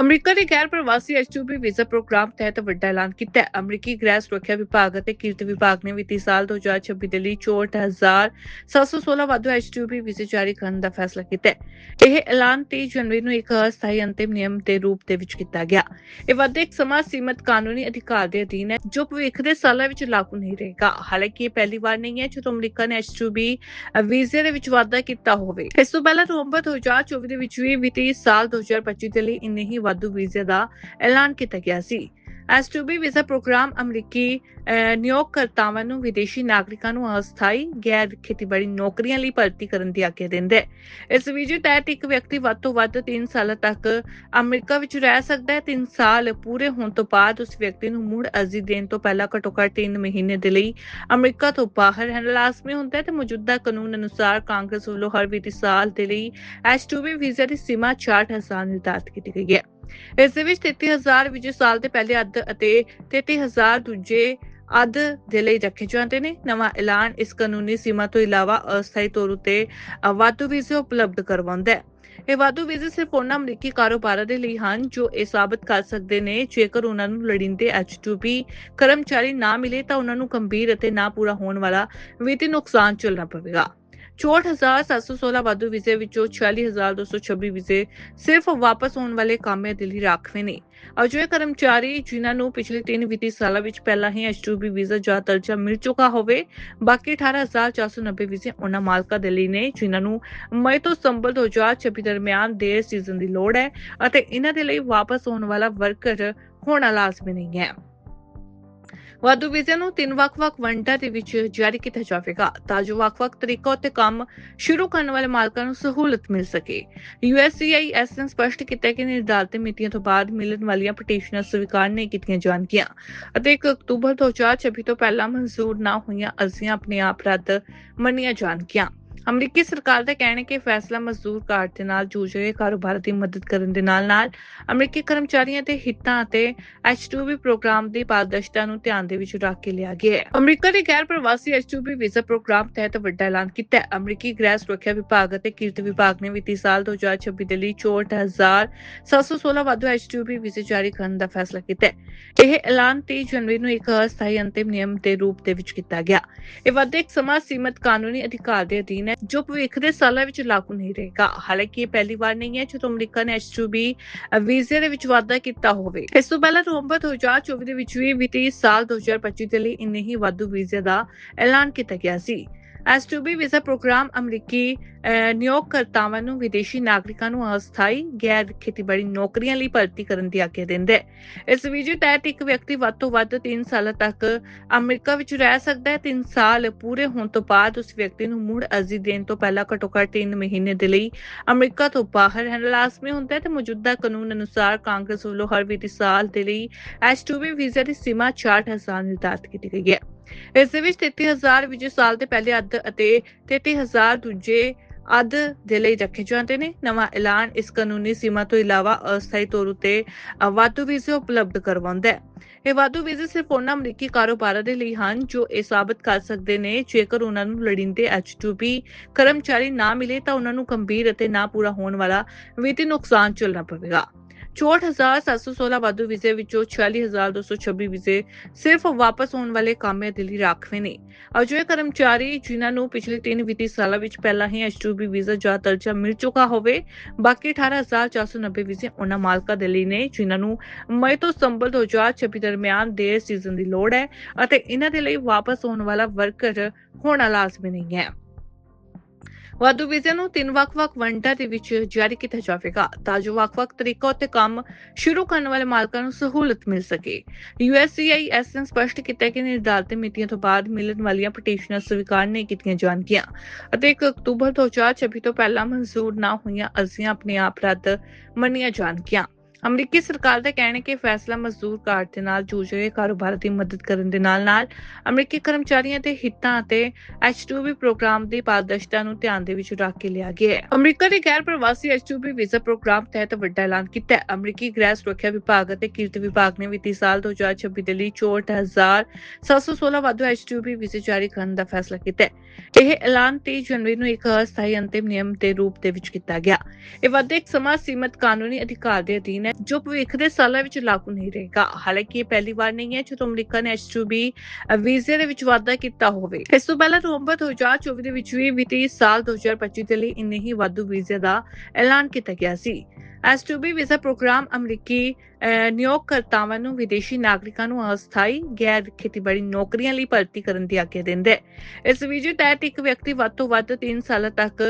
America ਦੇ ਗੈਰ ਪ੍ਰਵਾਸੀ H2B ਵੀਜ਼ਾ ਪ੍ਰੋਗਰਾਮ ਤਹਿਤ ਵੱਡਾ ਐਲਾਨ ਕੀਤਾ ਹੈ। ਅਮਰੀਕੀ ਗ੍ਰਹਿ ਸੁਰੱਖਿਆ ਵਿਭਾਗ ਅਤੇ ਕਿਰਤ ਵਿਭਾਗ ਨੇ ਵਿੱਤੀ ਸਾਲ 2026 ਦੇ ਲਈ 64716 ਵਾਧੂ H2B ਵੀਜ਼ੇ ਜਾਰੀ ਕਰਨ ਦਾ ਫੈਸਲਾ ਕੀਤਾ ਹੈ। ਇਹ ਐਲਾਨ 23 ਜਨਵਰੀ ਨੂੰ ਇੱਕ ਅਸਥਾਈ ਅੰਤਿਮ ਨਿਯਮ ਦੇ ਰੂਪ ਦੇ ਵਿੱਚ ਕੀਤਾ ਗਿਆ। ਇਹ ਵਾਧਾ ਇੱਕ ਸਮਾਂ ਸੀਮਤ ਕਾਨੂੰਨੀ ਅਧਿਕਾਰ ਦੇ ਅਧੀਨ ਹੈ, ਜੋ ਭਵਿੱਖ ਦੇ ਸਾਲਾਂ ਵਿੱਚ ਲਾਗੂ ਨਹੀਂ ਰਹੇਗਾ। ਹਾਲਾਂਕਿ ਇਹ ਪਹਿਲੀ ਵਾਰ ਨਹੀਂ ਹੈ ਜਦੋਂ ਅਮਰੀਕਾ ਨੇ H2B ਵੀਜ਼ੇ ਦੇ ਵਿੱਚ ਵਾਧਾ ਕੀਤਾ ਹੋਵੇ। ਇਸ ਤੋਂ ਪਹਿਲਾਂ ਨਵੰਬਰ 2024 ਦੇ ਵਿੱਚ ਵੀ ਵਿੱਤੀ ਸਾਲ 2025 ਦੇ ਲਈ ਇੰਨੇ ਹੀ ਵਾਧੂ ਵੀਜ਼ੇ ਦਾ ਐਲਾਨ ਕੀਤਾ ਗਿਆ ਸੀ। S2B ਵੀਜ਼ਾ ਪ੍ਰੋਗਰਾਮ ਅਮਰੀਕੀ ਨਿਯੋਗਕਰਤਾਵਾਂ ਨੂੰ ਵਿਦੇਸ਼ੀ ਨਾਗਰਿਕਾਂ ਨੂੰ ਅਸਥਾਈ, ਗੈਰ ਖੇਤੀਬਾੜੀ ਨੌਕਰੀਆਂ ਲਈ ਭਰਤੀ ਕਰਨ ਦੀ ਆਗਿਆ ਦਿੰਦਾ ਹੈ। ਇਸ ਵੀਜ਼ੇ ਤਹਿਤ ਇੱਕ ਵਿਅਕਤੀ ਵੱਧ ਤੋਂ ਵੱਧ 3 ਸਾਲਾਂ ਤੱਕ ਅਮਰੀਕਾ ਵਿੱਚ ਰਹਿ ਸਕਦਾ ਹੈ। 3 ਸਾਲ ਪੂਰੇ ਹੋਣ ਤੋਂ ਬਾਅਦ ਉਸ ਵਿਅਕਤੀ ਨੂੰ ਮੁੜ ਅਰਜ਼ੀ ਦੇਣ ਤੋਂ ਪਹਿਲਾਂ ਘੱਟੋ ਘੱਟ 3 ਮਹੀਨੇ ਦੇ ਲਈ ਅਮਰੀਕਾ ਤੋਂ ਬਾਹਰ ਰਹਿਣਾ ਲਾਜ਼ਮੀ ਹੁੰਦਾ ਹੈ ਤੇ ਮੌਜੂਦਾ ਕਾਨੂੰਨ ਅਨੁਸਾਰ ਕਾਂਗਰਸ ਵੱਲੋਂ ਹਰ ਵਿੱਤੀ ਸਾਲ ਦੇ ਲਈ H2B ਵੀਜ਼ਾ ਦੀ ਸੀਮਾ 60000 ਨਿਰਧਾਰਤ ਕੀਤੀ ਗਈ ਹੈ। ਇਸ ਦੇ ਵਿੱਚ 33000 ਵੀਜ਼ੇ ਸਾਲ ਦੇ ਪਹਿਲੇ ਅੱਧ ਅਤੇ 33000 ਦੂਜੇ ਅੱਧ ਦੇ ਲਈ ਰੱਖੇ ਜਾਂਦੇ ਨੇ। ਨਵਾਂ ਐਲਾਨ ਇਸ ਕਾਨੂੰਨੀ ਸੀਮਾ ਤੋਂ ਇਲਾਵਾ ਅਸਥਾਈ ਤੌਰ ਉਤੇ ਵਾਧੂ ਵੀਜ਼ੇ ਉਪਲਬਧ ਕਰਵਾਉਂਦਾ ਹੈ। ਇਹ ਵਾਧੂ ਵੀਜ਼ੇ ਸਿਰਫ ਉਹਨਾਂ ਅਮਰੀਕੀ ਕਾਰੋਬਾਰਾਂ ਦੇ ਲਈ ਹਨ ਜੋ ਇਹ ਸਾਬਤ ਕਰ ਸਕਦੇ ਨੇ, ਜੇਕਰ ਉਹਨਾਂ ਨੂੰ ਲੋੜੀਂਦੇ H2B ਕਰਮਚਾਰੀ ਨਾ ਮਿਲੇ ਤਾਂ ਉਹਨਾਂ ਨੂੰ ਗੰਭੀਰ ਅਤੇ ਨਾ ਪੂਰਾ ਹੋਣ ਵਾਲਾ ਵਿੱਤੀ ਨੁਕਸਾਨ ਝੱਲਣਾ ਪਵੇਗਾ। 64716 ਵਾਧੂ ਵੀਜ਼ੇ ਵਿੱਚੋਂ 46226 ਵੀਜ਼ੇ ਸਿਰਫ ਵਾਪਸ ਹੋਣ ਵਾਲੇ ਕਾਮਿਆਂ ਦੇ ਲਈ ਰਾਖਵੇਂ ਨੇ। ਅਜਿਹੇ ਕਰਮਚਾਰੀ ਜਿਨ੍ਹਾਂ ਨੂੰ ਪਿਛਲੇ 3 ਵਿੱਤੀ ਸਾਲਾਂ ਵਿੱਚ ਪਹਿਲਾਂ ਹੀ H2B ਵੀਜ਼ਾ ਜਾਂ ਦਰਜਾ ਮਿਲ ਚੁੱਕਾ ਹੋਵੇ, ਬਾਕੀ 18490 ਵੀਜ਼ੇ ਉਹਨਾਂ ਮਾਲਕਾਂ ਦੇ ਲਈ ਨੇ, ਜਿਨ੍ਹਾਂ ਨੂੰ ਮਈ ਤੋਂ ਸਤੰਬਰ 2026 ਦਰਮਿਆਨ ਦੇ ਸੀਜ਼ਨ ਦੀ ਲੋੜ ਹੈ ਅਤੇ ਇਹਨਾਂ ਦੇ ਲਈ ਵਾਪਸ ਆਉਣ ਵਾਲਾ ਵਰਕਰ ਹੋਣਾ ਲਾਜ਼ਮੀ ਨਹੀਂ ਹੈ। ਵਾਧੂ ਵੀਜ਼ੇ ਨੂੰ ਤਿੰਨ ਵੱਖ-ਵੱਖ ਵੰਡਾਂ ਦੇ ਵਿੱਚ ਜਾਰੀ ਕੀਤਾ ਜਾਵੇਗਾ ਤਾਂ ਜੋ ਵੱਖ-ਵੱਖ ਤਰੀਕਾਂ ਉੱਤੇ ਕੰਮ ਸ਼ੁਰੂ ਕਰਨ ਵਾਲੇ ਮਾਲਕਾਂ ਨੂੰ ਸਹੂਲਤ ਮਿਲ ਸਕੇ। USCIS ਨੇ ਸਪਸ਼ਟ ਕੀਤਾ ਕਿ ਨਿਰਧਾਰਤ ਮਿਤੀਆਂ ਤੋਂ ਬਾਅਦ ਮਿਲਣ ਵਾਲੀਆਂ ਪਟੀਸ਼ਨਾਂ ਸਵੀਕਾਰ ਨਹੀਂ ਕੀਤੀਆਂ ਜਾਣਗੀਆਂ ਅਤੇ 1 ਅਕਤੂਬਰ 2026 ਤੋਂ ਪਹਿਲਾਂ ਮਨਜ਼ੂਰ ਨਾ ਹੋਈਆਂ ਅਰਜ਼ੀਆਂ ਆਪਣੇ ਆਪ ਰੱਦ ਮੰਨੀਆਂ ਜਾਣਗੀਆਂ। ਅਮਰੀਕੀ ਸਰਕਾਰ ਦਾ ਕਹਿਣਾ ਹੈ ਕਿ ਫੈਸਲਾ ਮਜ਼ਦੂਰ ਕਾਰਡ ਦੇ ਨਾਲ ਜੂਝ ਰਹੇ ਕਾਰੋਬਾਰ ਦੀ ਮਦਦ ਕਰਨ ਦੇ ਨਾਲ-ਨਾਲ ਅਮਰੀਕੀ ਕਰਮਚਾਰੀਆਂ ਦੇ ਹਿੱਤਾਂ ਅਤੇ H2B ਪ੍ਰੋਗਰਾਮ ਦੀ ਪਾਰਦਰਸ਼ਤਾ ਨੂੰ ਧਿਆਨ ਦੇ ਵਿੱਚ ਰੱਖ ਕੇ ਲਿਆ ਗਿਆ ਹੈ। ਅਮਰੀਕਾ ਦੇ ਗੈਰ ਪ੍ਰਵਾਸੀ H2B ਵੀਜ਼ਾ ਪ੍ਰੋਗਰਾਮ ਤਹਿਤ ਵੱਡਾ ਐਲਾਨ ਕੀਤਾ ਹੈ। ਅਮਰੀਕੀ ਗ੍ਰਹਿ ਸੁਰੱਖਿਆ ਵਿਭਾਗ ਅਤੇ ਕਿਰਤ ਵਿਭਾਗ ਨੇ ਵਿੱਤੀ ਸਾਲ 2026 ਦੇ ਲਈ 64716 ਵਾਧੂ H2B ਵੀਜ਼ੇ ਜਾਰੀ ਕਰਨ ਦਾ ਫੈਸਲਾ ਕੀਤਾ ਹੈ। ਇਹ ਐਲਾਨ 23 ਜਨਵਰੀ ਨੂੰ ਇੱਕ ਅਸਥਾਈ ਅੰਤਿਮ ਨਿਯਮ ਦੇ ਰੂਪ ਦੇ ਵਿੱਚ ਕੀਤਾ ਗਿਆ। ਇਹ ਵਾਧਾ ਇੱਕ ਸਮਾਂ ਸੀਮਤ ਕਾਨੂੰਨੀ ਅਧਿਕਾਰ ਦੇ ਅਧੀਨ ਹੈ ਜੋ ਭਵਿੱਖ ਦੇ ਸਾਲਾਂ ਵਿੱਚ ਲਾਗੂ ਨਹੀਂ ਰਹੇਗਾ। ਹਾਲਾਂਕਿ ਇਹ ਪਹਿਲੀ ਵਾਰ ਨਹੀਂ ਹੈ ਜਦੋਂ ਅਮਰੀਕਾ ਨੇ H2B ਵੀਜ਼ੇ ਦੇ ਵਿੱਚ ਵਾਧਾ ਕੀਤਾ ਹੋਵੇ। ਇਸ ਤੋਂ ਪਹਿਲਾਂ ਨਵੰਬਰ 2024 ਦੇ ਵਿੱਚ ਵੀ ਵਿੱਤੀ ਸਾਲ 2025 ਦੇ ਲਈ ਇੰਨੇ ਹੀ ਵਾਧੂ ਵੀਜ਼ੇ ਦਾ ਐਲਾਨ ਕੀਤਾ ਗਿਆ ਸੀ। S2B ਵੀਜ਼ਾ ਪ੍ਰੋਗਰਾਮ ਅਮਰੀਕੀ ਨਿਯੋਗਕਰਤਾਵਾਂ ਨੂੰ ਵਿਦੇਸ਼ੀ ਨਾਗਰਿਕਾਂ ਨੂੰ ਅਸਥਾਈ, ਗੈਰ ਖੇਤੀਬਾੜੀ ਨੌਕਰੀਆਂ ਲਈ ਭਰਤੀ ਕਰਨ ਦੀ ਆਗਿਆ ਦਿੰਦਾ ਹੈ। ਇਸ ਵੀਜ਼ੇ ਤਹਿਤ ਇੱਕ ਵਿਅਕਤੀ ਵੱਧ ਤੋਂ ਵੱਧ 3 ਸਾਲਾਂ ਤੱਕ ਅਮਰੀਕਾ ਵਿੱਚ ਰਹਿ ਸਕਦਾ ਹੈ। 3 ਸਾਲ ਪੂਰੇ ਹੋਣ ਤੋਂ ਬਾਅਦ ਉਸ ਵਿਅਕਤੀ ਨੂੰ ਮੁੜ ਅਰਜ਼ੀ ਦੇਣ ਤੋਂ ਪਹਿਲਾਂ ਘੱਟੋ ਘੱਟ 3 ਮਹੀਨੇ ਦੇ ਲਈ ਅਮਰੀਕਾ ਤੋਂ ਬਾਹਰ ਰਹਿਣਾ ਲਾਜ਼ਮੀ ਹੁੰਦਾ ਹੈ ਤੇ ਮੌਜੂਦਾ ਕਾਨੂੰਨ ਅਨੁਸਾਰ ਕਾਂਗਰਸ ਵੱਲੋਂ ਹਰ ਵਿੱਤੀ ਸਾਲ ਦੇ ਲਈ H2B ਵੀਜ਼ਾ ਦੀ ਸੀਮਾ 60000 ਨਿਰਧਾਰਤ ਕੀਤੀ ਗਈ ਹੈ। ਇਸ ਦੇ ਵਿੱਚ 33000 ਵੀਜ਼ੇ ਸਾਲ ਦੇ ਪਹਿਲੇ ਅੱਧ ਅਤੇ 33000 ਦੂਜੇ ਅੱਧ ਦੇ ਲਈ ਰੱਖੇ ਜਾਂਦੇ ਨੇ। ਨਵਾਂ ਐਲਾਨ ਇਸ ਕਾਨੂੰਨੀ ਸੀਮਾ ਤੋਂ ਇਲਾਵਾ ਅਸਥਾਈ ਤੌਰ ਉਤੇ ਵਾਧੂ ਵੀਜ਼ੇ ਉਪਲਬਧ ਕਰਵਾਉਂਦਾ ਹੈ। ਇਹ ਵਾਧੂ ਵੀਜ਼ੇ ਸਿਰਫ ਉਹਨਾਂ ਅਮਰੀਕੀ ਕਾਰੋਬਾਰਾਂ ਦੇ ਲਈ ਹਨ ਜੋ ਇਹ ਸਾਬਤ ਕਰ ਸਕਦੇ ਨੇ, ਜੇਕਰ ਉਹਨਾਂ ਨੂੰ ਲੋੜੀਂਦੇ H2B ਕਰਮਚਾਰੀ ਨਾ ਮਿਲੇ ਤਾਂ ਉਹਨਾਂ ਨੂੰ ਗੰਭੀਰ ਅਤੇ ਨਾ ਪੂਰਾ ਹੋਣ ਵਾਲਾ ਵਿੱਤੀ ਨੁਕਸਾਨ ਝੱਲਣਾ ਪਵੇਗਾ। 64716 ਵਾਧੂ ਵੀਜ਼ੇ ਵਿੱਚੋਂ 46226 ਵੀਜ਼ੇ ਸਿਰਫ ਵਾਪਸ ਹੋਣ ਵਾਲੇ ਕਾਮਿਆਂ ਦੇ ਲਈ ਰਾਖਵੇਂ ਨੇ। ਅਜਿਹੇ ਕਰਮਚਾਰੀ ਜਿਨ੍ਹਾਂ ਨੂੰ ਪਿਛਲੇ 3 ਵਿੱਤੀ ਸਾਲਾਂ ਵਿੱਚ ਪਹਿਲਾਂ ਹੀ H2B ਵੀਜ਼ਾ ਜਾਂ ਦਰਜਾ ਮਿਲ ਚੁੱਕਾ ਹੋਵੇ, ਬਾਕੀ 18490 ਵੀਜ਼ੇ ਉਹਨਾਂ ਮਾਲਕਾਂ ਦੇ ਲਈ ਨੇ, ਜਿਨ੍ਹਾਂ ਨੂੰ ਮਈ ਤੋਂ ਸਤੰਬਰ 2026 ਦਰਮਿਆਨ ਦੇ ਸੀਜ਼ਨ ਦੀ ਲੋੜ ਹੈ ਅਤੇ ਇਹਨਾਂ ਦੇ ਲਈ ਵਾਪਸ ਆਉਣ ਵਾਲਾ ਵਰਕਰ ਹੋਣਾ ਲਾਜ਼ਮੀ ਨਹੀਂ ਹੈ। ਵਾਧੂ ਵੀਜ਼ੇ ਨੂੰ ਤਿੰਨ ਵੱਖ-ਵੱਖ ਵੰਡਾਂ ਦੇ ਵਿੱਚ ਜਾਰੀ ਕੀਤਾ ਜਾਵੇਗਾ ਤਾਂ ਜੋ ਵੱਖ-ਵੱਖ ਤਰੀਕਾਂ ਉੱਤੇ ਕੰਮ ਸ਼ੁਰੂ ਕਰਨ ਵਾਲੇ ਮਾਲਕਾਂ ਨੂੰ ਸਹੂਲਤ ਮਿਲ ਸਕੇ। USCIS ਨੇ ਸਪਸ਼ਟ ਕੀਤਾ ਕਿ ਨਿਰਧਾਰਤ ਮਿਤੀਆਂ ਤੋਂ ਬਾਅਦ ਮਿਲਣ ਵਾਲੀਆਂ ਪਟੀਸ਼ਨਾਂ ਸਵੀਕਾਰ ਨਹੀਂ ਕੀਤੀਆਂ ਜਾਣਗੀਆਂ ਅਤੇ 1 ਅਕਤੂਬਰ 2026 ਤੋਂ ਪਹਿਲਾਂ ਮਨਜ਼ੂਰ ਨਾ ਹੋਈਆਂ ਅਰਜ਼ੀਆਂ ਆਪਣੇ ਆਪ ਰੱਦ ਮੰਨੀਆਂ ਜਾਣਗੀਆਂ। ਅਮਰੀਕੀ ਸਰਕਾਰ ਦਾ ਕਹਿਣਾ ਹੈ ਕਿ ਫੈਸਲਾ ਮਜ਼ਦੂਰ ਕਾਰਡ ਦੇ ਨਾਲ ਜੂਝ ਰਹੇ ਕਾਰੋਬਾਰ ਦੀ ਮਦਦ ਕਰਨ ਦੇ ਨਾਲ-ਨਾਲ ਅਮਰੀਕੀ ਕਰਮਚਾਰੀਆਂ ਦੇ ਹਿੱਤਾਂ ਅਤੇ H2B ਪ੍ਰੋਗਰਾਮ ਦੀ ਪਾਰਦਰਸ਼ਤਾ ਨੂੰ ਧਿਆਨ ਦੇ ਵਿੱਚ ਰੱਖ ਕੇ ਲਿਆ ਗਿਆ ਹੈ। ਅਮਰੀਕਾ ਦੇ ਗੈਰ ਪ੍ਰਵਾਸੀ H2B ਵੀਜ਼ਾ ਪ੍ਰੋਗਰਾਮ ਤਹਿਤ ਵੱਡਾ ਐਲਾਨ ਕੀਤਾ ਹੈ। ਅਮਰੀਕੀ ਗ੍ਰਹਿ ਸੁਰੱਖਿਆ ਵਿਭਾਗ ਅਤੇ ਕਿਰਤ ਵਿਭਾਗ ਨੇ ਵਿੱਤੀ ਸਾਲ 2026 ਦੇ ਲਈ 64716 ਵਾਧੂ H2B ਵੀਜ਼ੇ ਜਾਰੀ ਕਰਨ ਦਾ ਫੈਸਲਾ ਕੀਤਾ ਹੈ। ਇਹ ਐਲਾਨ 23 ਜਨਵਰੀ ਨੂੰ ਇੱਕ ਅਸਥਾਈ ਅੰਤਿਮ ਨਿਯਮ ਦੇ ਰੂਪ ਦੇ ਵਿੱਚ ਕੀਤਾ ਗਿਆ। ਇਹ ਵਾਧਾ ਇੱਕ ਸਮਾਂ ਸੀਮਤ ਕਾਨੂੰਨੀ ਅਧਿਕਾਰ ਦੇ ਅਧੀਨ ਹੈ। ਜੋ ਭਵਿੱਖ ਦੇ ਸਾਲਾਂ ਵਿੱਚ ਲਾਗੂ ਨਹੀਂ ਰਹੇਗਾ। ਹਾਲਾਂਕਿ ਇਹ ਪਹਿਲੀ ਵਾਰ ਨਹੀਂ ਹੈ ਜਦੋਂ ਅਮਰੀਕਾ ਨੇ H2B ਵੀਜ਼ੇ ਦੇ ਵਿੱਚ ਵਾਧਾ ਕੀਤਾ ਹੋਵੇ। ਇਸ ਤੋਂ ਪਹਿਲਾਂ ਨਵੰਬਰ 2024 ਦੇ ਵਿੱਚ ਵੀ ਵਿੱਤੀ ਸਾਲ 2025 ਦੇ ਲਈ ਇੰਨੇ ਹੀ ਵਾਧੂ ਵੀਜ਼ੇ ਦਾ ਐਲਾਨ ਕੀਤਾ ਗਿਆ ਸੀ। H2B ਵੀਜ਼ਾ ਪ੍ਰੋਗਰਾਮ ਅਮਰੀਕੀ ਨਿਯੋਗਕਰਤਾਵਾਂ ਨੂੰ ਵਿਦੇਸ਼ੀ ਨਾਗਰਿਕਾਂ ਨੂੰ ਅਸਥਾਈ, ਗੈਰ ਖੇਤੀਬਾੜੀ ਨੌਕਰੀਆਂ ਲਈ ਭਰਤੀ ਕਰਨ ਦੀ ਆਗਿਆ ਦਿੰਦਾ ਹੈ। ਇਸ ਵੀਜ਼ੇ ਤਹਿਤ ਇੱਕ ਵਿਅਕਤੀ ਵੱਧ ਤੋਂ ਵੱਧ 3 ਸਾਲਾਂ ਤੱਕ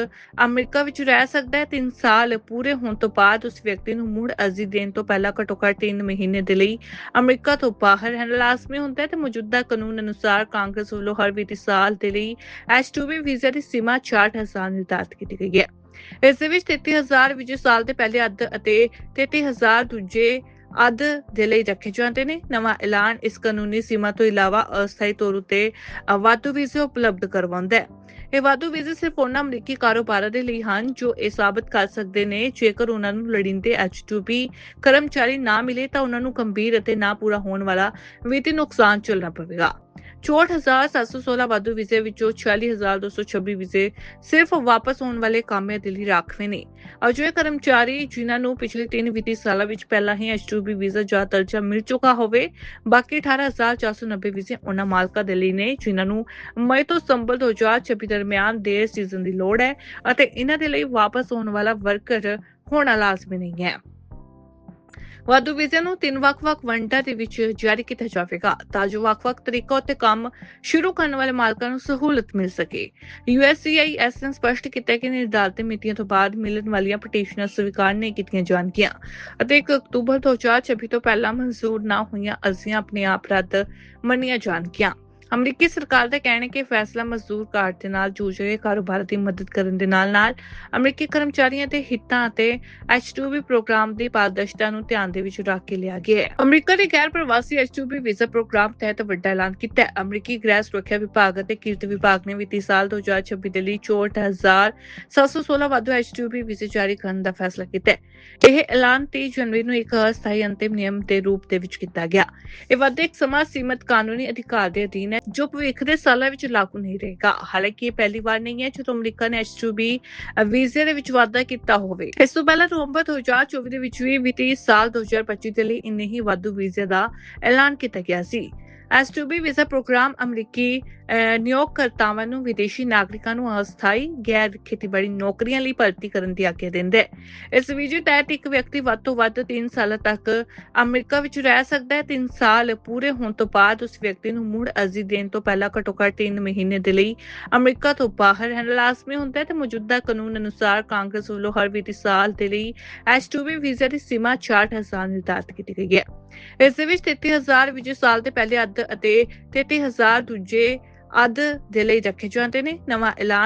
ਅਮਰੀਕਾ ਵਿੱਚ ਰਹਿ ਸਕਦਾ ਹੈ। 3 ਸਾਲ ਪੂਰੇ ਹੋਣ ਤੋਂ ਬਾਅਦ ਉਸ ਵਿਅਕਤੀ ਨੂੰ ਮੁੜ ਅਰਜ਼ੀ ਦੇਣ ਤੋਂ ਪਹਿਲਾਂ ਘੱਟੋ ਘੱਟ 3 ਮਹੀਨੇ ਦੇ ਲਈ ਅਮਰੀਕਾ ਤੋਂ ਬਾਹਰ ਰਹਿਣਾ ਲਾਜ਼ਮੀ ਹੁੰਦਾ ਹੈ ਤੇ ਮੌਜੂਦਾ ਕਾਨੂੰਨ ਅਨੁਸਾਰ ਕਾਂਗਰਸ ਵੱਲੋਂ ਹਰ ਵਿੱਤੀ ਸਾਲ ਦੇ ਲਈ H2B ਵੀਜ਼ਾ ਦੀ ਸੀਮਾ 60000 ਨਿਰਧਾਰਤ ਕੀਤੀ ਗਈ ਹੈ। ਇਸ ਦੇ ਵਿੱਚ 33000 ਵੀਜ਼ੇ ਸਾਲ ਦੇ ਪਹਿਲੇ ਅੱਧ ਅਤੇ 33000 ਦੂਜੇ ਅੱਧ ਦੇ ਲਈ ਰੱਖੇ ਜਾਂਦੇ ਨੇ। ਨਵਾਂ ਐਲਾਨ ਇਸ ਕਾਨੂੰਨੀ ਸੀਮਾ ਤੋਂ ਇਲਾਵਾ ਅਸਥਾਈ ਤੌਰ ਉਤੇ ਵਾਧੂ ਵੀਜ਼ੇ ਉਪਲਬਧ ਕਰਵਾਉਂਦਾ ਹੈ। ਇਹ ਵਾਧੂ ਵੀਜ਼ੇ ਸਿਰਫ ਉਹਨਾਂ ਅਮਰੀਕੀ ਕਾਰੋਬਾਰਾਂ ਦੇ ਲਈ ਹਨ ਜੋ ਇਹ ਸਾਬਤ ਕਰ ਸਕਦੇ ਨੇ, ਜੇਕਰ ਉਹਨਾਂ ਨੂੰ ਲੋੜੀਂਦੇ H2B ਕਰਮਚਾਰੀ ਨਾ ਮਿਲੇ ਤਾਂ ਉਹਨਾਂ ਨੂੰ ਗੰਭੀਰ ਅਤੇ ਨਾ ਪੂਰਾ ਹੋਣ ਵਾਲਾ ਵਿੱਤੀ ਨੁਕਸਾਨ ਝੱਲਣਾ ਪਵੇਗਾ। 64716 ਵਾਧੂ ਵੀਜ਼ੇ ਵਿੱਚੋਂ 46226 ਵੀਜ਼ੇ ਸਿਰਫ ਵਾਪਸ ਹੋਣ ਵਾਲੇ ਕਾਮਿਆਂ ਦੇ ਲਈ ਰਾਖਵੇਂ ਨੇ। ਅਜਿਹੇ ਕਰਮਚਾਰੀ ਜਿਨ੍ਹਾਂ ਨੂੰ ਪਿਛਲੇ 3 ਵਿੱਤੀ ਸਾਲਾਂ ਵਿੱਚ ਪਹਿਲਾਂ ਹੀ H2B ਵੀਜ਼ਾ ਜਾਂ ਦਰਜਾ ਮਿਲ ਚੁੱਕਾ ਹੋਵੇ, ਬਾਕੀ 18490 ਵੀਜ਼ੇ ਉਹਨਾਂ ਮਾਲਕਾਂ ਦੇ ਲਈ ਨੇ, ਜਿਨ੍ਹਾਂ ਨੂੰ ਮਈ ਤੋਂ ਸਤੰਬਰ 2026 ਦਰਮਿਆਨ ਦੇ ਸੀਜ਼ਨ ਦੀ ਲੋੜ ਹੈ ਅਤੇ ਇਹਨਾਂ ਦੇ ਲਈ ਵਾਪਸ ਹੋਣ ਵਾਲਾ ਵਰਕਰ ਹੋਣਾ ਲਾਜ਼ਮੀ ਨਹੀਂ ਹੈ। ਵਾਧੂ ਵੀਜ਼ੇ ਨੂੰ ਤਿੰਨ ਵੱਖ-ਵੱਖ ਵੰਡਾਂ ਦੇ ਵਿੱਚ ਜਾਰੀ ਕੀਤਾ ਜਾਵੇਗਾ ਤਾਂ ਜੋ ਵੱਖ-ਵੱਖ ਤਰੀਕਾਂ ਉੱਤੇ ਕੰਮ ਸ਼ੁਰੂ ਕਰਨ ਵਾਲੇ ਮਾਲਕਾਂ ਨੂੰ ਸਹੂਲਤ ਮਿਲ ਸਕੇ। USCIS ਨੇ ਸਪਸ਼ਟ ਕੀਤਾ ਕਿ ਨਿਰਧਾਰਤ ਮਿਤੀਆਂ ਤੋਂ ਬਾਅਦ ਮਿਲਣ ਵਾਲੀਆਂ ਪਟੀਸ਼ਨਾਂ ਸਵੀਕਾਰ ਨਹੀਂ ਕੀਤੀਆਂ ਜਾਣਗੀਆਂ ਅਤੇ 1 ਅਕਤੂਬਰ 2026 ਤੋਂ ਪਹਿਲਾਂ ਮਨਜ਼ੂਰ ਨਾ ਹੋਈਆਂ ਅਰਜ਼ੀਆਂ ਆਪਣੇ ਆਪ ਰੱਦ ਮੰਨੀਆਂ ਜਾਣਗੀਆਂ। ਅਮਰੀਕੀ ਸਰਕਾਰ ਦਾ ਕਹਿਣਾ ਹੈ ਕਿ ਫੈਸਲਾ ਮਜ਼ਦੂਰ ਕਾਰਡ ਦੇ ਨਾਲ ਜੂਝ ਰਹੇ ਕਾਰੋਬਾਰ ਦੀ ਮਦਦ ਕਰਨ ਦੇ ਨਾਲ-ਨਾਲ ਅਮਰੀਕੀ ਕਰਮਚਾਰੀਆਂ ਦੇ ਹਿੱਤਾਂ ਅਤੇ H2B ਪ੍ਰੋਗਰਾਮ ਦੀ ਪਾਰਦਰਸ਼ਤਾ ਨੂੰ ਧਿਆਨ ਦੇ ਵਿੱਚ ਰੱਖ ਕੇ ਲਿਆ ਗਿਆ ਹੈ। ਅਮਰੀਕਾ ਦੇ ਗੈਰ ਪ੍ਰਵਾਸੀ H2B ਵੀਜ਼ਾ ਪ੍ਰੋਗਰਾਮ ਤਹਿਤ ਵੱਡਾ ਐਲਾਨ ਕੀਤਾ ਹੈ। ਅਮਰੀਕੀ ਗ੍ਰਹਿ ਸੁਰੱਖਿਆ ਵਿਭਾਗ ਅਤੇ ਕਿਰਤ ਵਿਭਾਗ ਨੇ ਵਿੱਤੀ ਸਾਲ 2026 ਦੇ ਲਈ 64716 ਵਾਧੂ H2B ਵੀਜ਼ੇ ਜਾਰੀ ਕਰਨ ਦਾ ਫੈਸਲਾ ਕੀਤਾ ਹੈ। ਇਹ ਐਲਾਨ 23 ਜਨਵਰੀ ਨੂੰ ਇੱਕ ਅਸਥਾਈ ਅੰਤਿਮ ਨਿਯਮ ਦੇ ਰੂਪ ਦੇ ਵਿੱਚ ਕੀਤਾ ਗਿਆ। ਇਹ ਵਾਧਾ ਇੱਕ ਸਮਾਂ ਸੀਮਤ ਕਾਨੂੰਨੀ ਅਧਿਕਾਰ ਦੇ ਅਧੀਨ ਹੈ, ਜੋ ਭਵਿੱਖ ਦੇ ਸਾਲਾਂ ਵਿੱਚ ਲਾਗੂ ਨਹੀਂ ਰਹੇਗਾ। ਹਾਲਾਂਕਿ ਇਹ ਪਹਿਲੀ ਵਾਰ ਨਹੀਂ ਹੈ ਜਦੋਂ ਅਮਰੀਕਾ ਨੇ H2B ਵੀਜ਼ੇ ਦੇ ਵਿੱਚ ਵਾਧਾ ਕੀਤਾ ਹੋਵੇ। ਇਸ ਤੋਂ ਪਹਿਲਾਂ ਨਵੰਬਰ 2024 ਦੇ ਵਿੱਚ ਵੀ ਵਿੱਤੀ ਸਾਲ 2025 ਦੇ ਲਈ ਇੰਨੇ ਹੀ ਵਾਧੂ ਵੀਜ਼ੇ ਦਾ ਐਲਾਨ ਕੀਤਾ ਗਿਆ ਸੀ। H2B ਵੀਜ਼ਾ ਪ੍ਰੋਗਰਾਮ ਅਮਰੀਕੀ ਨਿਯੋਗਕਰਤਾਵਾਂ ਨੂੰ ਵਿਦੇਸ਼ੀ ਨਾਗਰਿਕਾਂ ਨੂੰ ਅਸਥਾਈ ਗੈਰ ਖੇਤੀਬਾੜੀ ਨੌਕਰੀਆਂ ਲਈ ਭਰਤੀ ਕਰਨ ਦੀ ਆਗਿਆ ਦਿੰਦਾ ਹੈ। ਇਸ ਵੀਜ਼ੇ ਤਹਿਤ ਇੱਕ ਵਿਅਕਤੀ ਵੱਧ ਤੋਂ ਵੱਧ 3 ਸਾਲਾਂ ਤੱਕ ਅਮਰੀਕਾ ਵਿੱਚ ਰਹਿ ਸਕਦਾ ਹੈ। 3 ਸਾਲ ਪੂਰੇ ਹੋਣ ਤੋਂ ਬਾਅਦ ਉਸ ਵਿਅਕਤੀ ਨੂੰ ਮੁੜ ਅਰਜ਼ੀ ਦੇਣ ਤੋਂ ਪਹਿਲਾਂ ਘੱਟੋ ਘੱਟ 3 ਮਹੀਨੇ ਦੇ ਲਈ ਅਮਰੀਕਾ ਤੋਂ ਬਾਹਰ ਰਹਿਣਾ ਲਾਜ਼ਮੀ ਹੁੰਦਾ ਹੈ ਤੇ ਮੌਜੂਦਾ ਕਾਨੂੰਨ ਅਨੁਸਾਰ ਕਾਂਗਰਸ ਵੱਲੋਂ ਹਰ ਵਿੱਤੀ ਸਾਲ ਦੇ ਲਈ H2B ਵੀਜ਼ਾ ਦੀ ਸੀਮਾ 60000 ਨਿਰਧਾਰਤ ਕੀਤੀ ਗਈ ਹੈ। ਇਸ ਦੇ ਵਿੱਚ 33000 ਵੀਜ਼ੇ ਸਾਲ ਦੇ ਪਹਿਲੇ ਅੱਧ ਅਤੇ 33000 ਦੂਜੇ ਅੱਧ ਦੇ ਲਈ ਰੱਖੇ ਜਾਂਦੇ ਨੇ ਨਵਾਂ ਐਲਾਨ